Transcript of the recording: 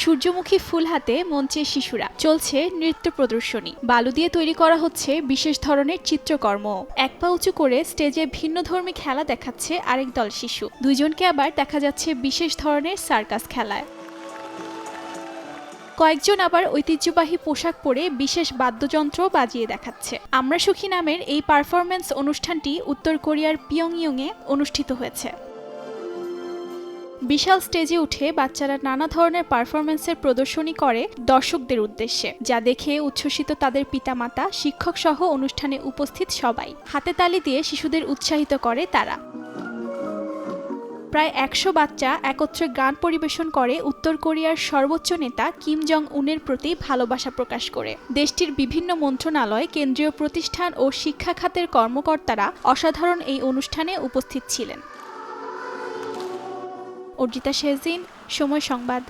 সূর্যমুখী ফুল হাতে মঞ্চে শিশুরা। চলছে নৃত্য প্রদর্শনী। বালু দিয়ে তৈরি করা হচ্ছে বিশেষ ধরনের চিত্রকর্ম। এক পা উঁচু করে স্টেজে ভিন্নধর্মী খেলা দেখাচ্ছে আরেক দল শিশু। দুইজনকে আবার দেখা যাচ্ছে বিশেষ ধরনের সার্কাস খেলায়। কয়েকজন আবার ঐতিহ্যবাহী পোশাক পরে বিশেষ বাদ্যযন্ত্র বাজিয়ে দেখাচ্ছে। আমরা সুখী নামের এই পারফরমেন্স অনুষ্ঠানটি উত্তর কোরিয়ার পিয়ংইয়ংয়ে অনুষ্ঠিত হয়েছে। বিশাল স্টেজে উঠে বাচ্চারা নানা ধরনের পারফরমেন্সের প্রদর্শনী করে দর্শকদের উদ্দেশ্যে, যা দেখে উচ্ছ্বসিত তাদের পিতামাতা শিক্ষক সহ অনুষ্ঠানে উপস্থিত সবাই। হাতে তালি দিয়ে শিশুদের উৎসাহিত করে তারা। প্রায় একশো বাচ্চা একত্রে গান পরিবেশন করে উত্তর কোরিয়ার সর্বোচ্চ নেতা কিম জং উনের প্রতি ভালোবাসা প্রকাশ করে। দেশটির বিভিন্ন মন্ত্রণালয়, কেন্দ্রীয় প্রতিষ্ঠান ও শিক্ষা খাতের কর্মকর্তারা অসাধারণ এই অনুষ্ঠানে উপস্থিত ছিলেন। অর্জিতা শেজিন সময় সংবাদ।